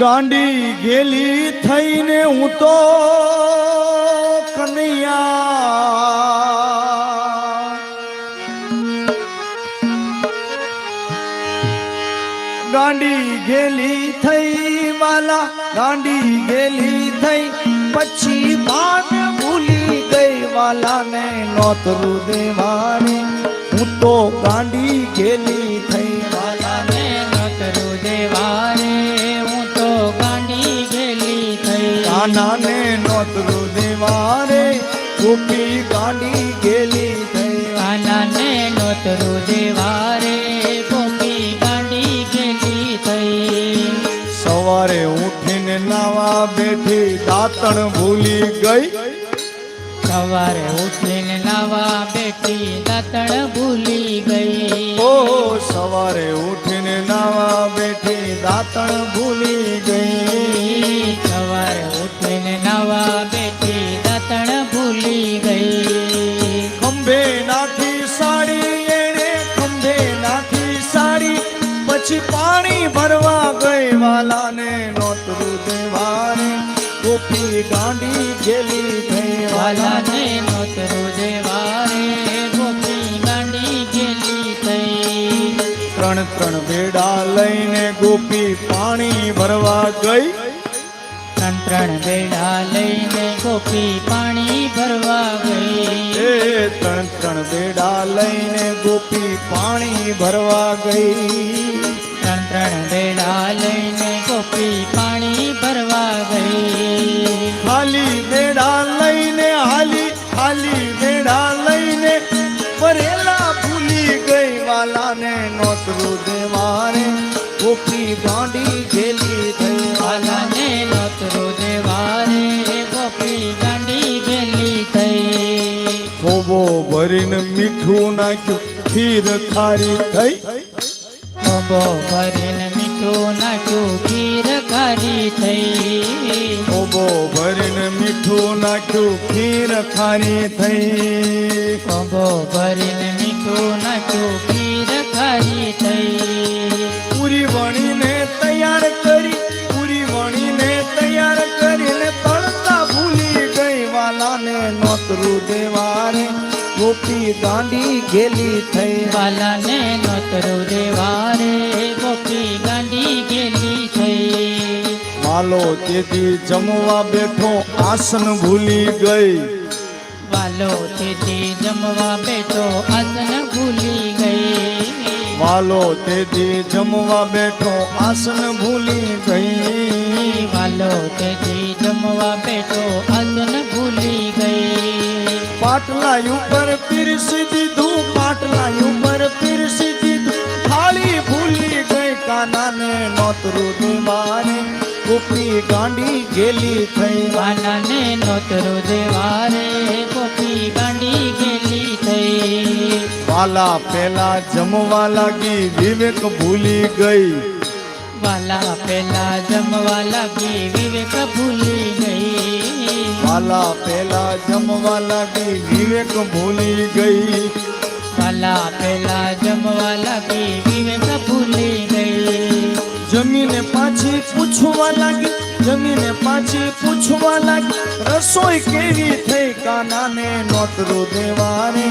ગાંડી ગેલી થઈને હું તો કનૈયા. ગાંડી ગેલી થઈ માલા, ગાંડી ગેલી થઈ, પછી બાદ ભૂલી ગઈ વાલાને નોતરું દેવાની હું તો ગાંડી ગેલી દાંતણ ભૂલી ગઈ. સવારે ઉઠીને નાવા બેઠી દાંતણ ભૂલી ગઈ. ઓ સવારે ઉઠીને નાવા બેઠી દાંતણ ભૂલી ગઈ. સવારે ઉઠીને નાવા બેઠી દાંતણ ભૂલી ગઈ. ખંભે નાખી સાડી એને ખંભે નાખી સાડી. પછી પાણી ભરવા ગઈ વાલાને દેવાને ગોપી ગાંડી ગેલી થઈ વાલાને નોતરું દેવારે ગોપી ગાંડી ગેલી થઈ ત્રણ ત્રણ બેડા લઈને ગોપી પાણી ભરવા ગઈ. ત્રણ ત્રણ બેડા લઈને ગોપી પાણી ભરવા ગઈ. એ ત્રણ ત્રણ બેડા લઈને ગોપી પાણી ભરવા ગઈ. ત્રણ ત્રણ બેડા લઈને ગોપી પાણી દેવાને ગોપી ગાંડી ગેલી થઈ. વાલાને નોતરું દેવારે ગોપી ગાંડી ગેલી થઈ. ખોબો ભરીને મીઠું નાખ્યું ખીર ખારી થઈ. ખોબો ભરીને મીઠું નાખ્યું ખીર ખારી થઈ. ખોબો ભરીને મીઠું નાખ્યું ખીર ખારી થઈ. ખોબો ભરીને મીઠું નાખ્યું ખારી થઈ. પૂરી વણીને તૈયાર કરી પૂરી વણીને તૈયાર કરીને તળતા ભૂલી ગઈ વાલાને નોતરું દેવારે. ગોપી દાંડી ગેલી થઈ. વાલાને નોતરું દેવારે. ગોપી ગાંડી ગેલી થઈ. માલો તેથી જમવા બેઠો આસન ભૂલી ગઈ. વાલો તેથી જમવા બેઠો આસન વાલો તેથી જમવા બેઠો આસન ભૂલી ગઈ. વાલો તેથી જમવા બેઠો આસન ભૂલી ગઈ. પાટલા ઉપર પીરસી દીધું પાટલા ઉપર પીરસી દીધું. થાળી ભૂલી ગઈ કાનાને નોતરું દેવાને. કોપી ગાંડી ગેલી થઈ. કાનાને નોતરું દેવારે કોપી ગાંડી ગેલી થઈ. વાલા પેલા જમવા લાગી વિવેક ભૂલી ગઈ. વાલા પેલા જમવા લાગી વિવેક ભૂલી ગઈ. વાલા પેલા જમવા લાગી વિવેક ભૂલી ગઈ. વાલા પેલા જમવા લાગી વિવેક ભૂલી ગઈ. જમીને પાછી પૂછવા લાગી જમીને પાછી પૂછવા રસોઈ કેવી થઈ? કાનાને નોતરું દેવાને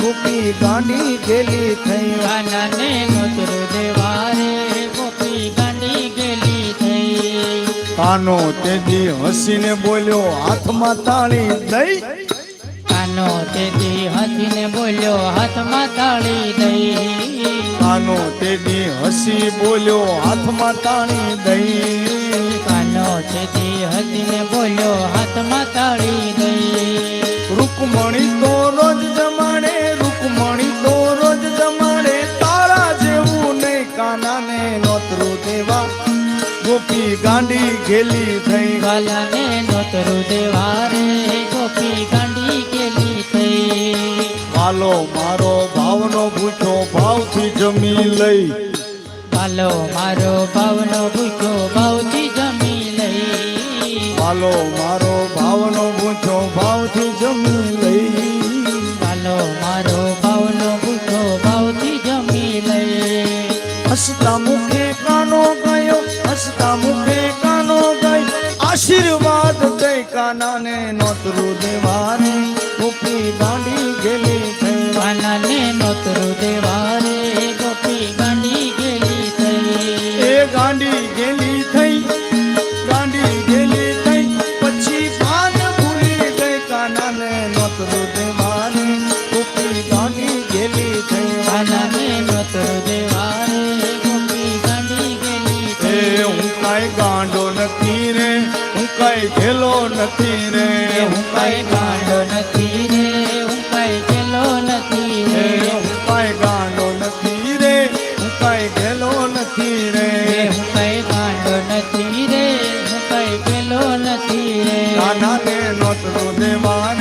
ગોપી ગાંડી ગેલી થઈ. કાનાને નોતરું દેવારે. ગોપી ગાંડી ગેલી થઈ. કાનો તેજી હસીને બોલ્યો હાથમાં તાળી દઈ. કાનો તેથી હસીને બોલ્યો હાથમાં તાળી દઈ. કાનો તેજી હસી બોલ્યો હાથમાં તાળી દઈ. તેથી હસીને બોલ્યો હાથમાં તાળી દઈ રૂકમણી તો રોજ જમાડે રૂકમણી તો રોજ જમાડે તારા જેવું નહીં કાનાને નોતરું દેવા. ગોપી ગાંડી ગેલી થઈ. વાલાને નોતરું દેવારે ગોપી ગાંડી ગેલી થઈ. વાલો મારો ભાવનો ભૂખ્યો ભાવથી જમી લઈ. વાલો મારો ભાવનો ભૂખ્યો ભાવથી જમી હાલો મારો ભાવનો ઊંચો ભાવથી જમી લઈ. હાલો મારો ભાવનો ઊંચો ભાવથી જમી લઈ. હસતા મુખે કાનો ગયો હસતા મુખે કાનો ગયો. આશીર્વાદ દઈ કાનાને નોતરું દેવાને. કઈ થેલો નથી રે. હું કઈ ગાંડો નથી રે હું કઈ થેલો નથી રે. હું કઈ ગાંડો નથી રે હું કઈ થેલો નથી રે. હું કઈ ગાંડો નથી રે હું કઈ થેલો નથી રે. નાના ને નોતરો દેવાન